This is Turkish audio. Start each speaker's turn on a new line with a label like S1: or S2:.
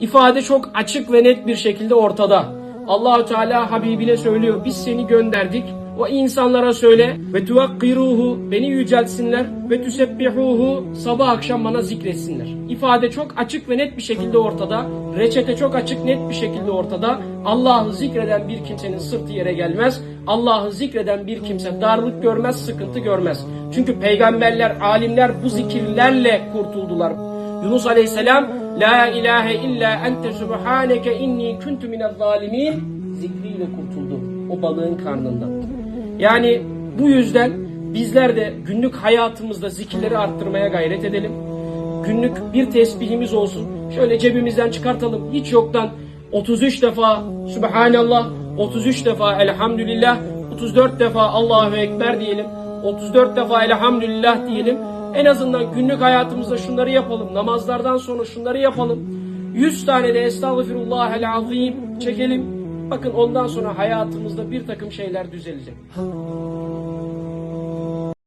S1: İfade çok açık ve net bir şekilde ortada. Allahu Teala Habibine söylüyor. Biz seni gönderdik. O insanlara söyle ve tuvakkiruhu beni yüceltsinler ve tüsebbihuhu sabah akşam bana zikretsinler. İfade çok açık ve net bir şekilde ortada. Reçete çok açık net bir şekilde ortada. Allah'ı zikreden bir kimsenin sırtı yere gelmez. Allah'ı zikreden bir kimse darlık görmez, sıkıntı görmez. Çünkü peygamberler, alimler bu zikirlerle kurtuldular. Yunus Aleyhisselam La ilahe illa ente subhaneke inni kuntu minel zalimin zikriyle kurtuldu o balığın karnından. Yani bu yüzden bizler de günlük hayatımızda zikirleri arttırmaya gayret edelim. Günlük bir tesbihimiz olsun. Şöyle cebimizden çıkartalım. Hiç yoktan 33 defa Subhanallah, 33 defa Elhamdülillah, 34 defa Allahu Ekber diyelim. 34 defa Elhamdülillah diyelim. En azından günlük hayatımızda şunları yapalım. Namazlardan sonra şunları yapalım. 100 tane de Estağfirullahel Azim çekelim. Bakın ondan sonra hayatımızda bir takım şeyler düzelecek.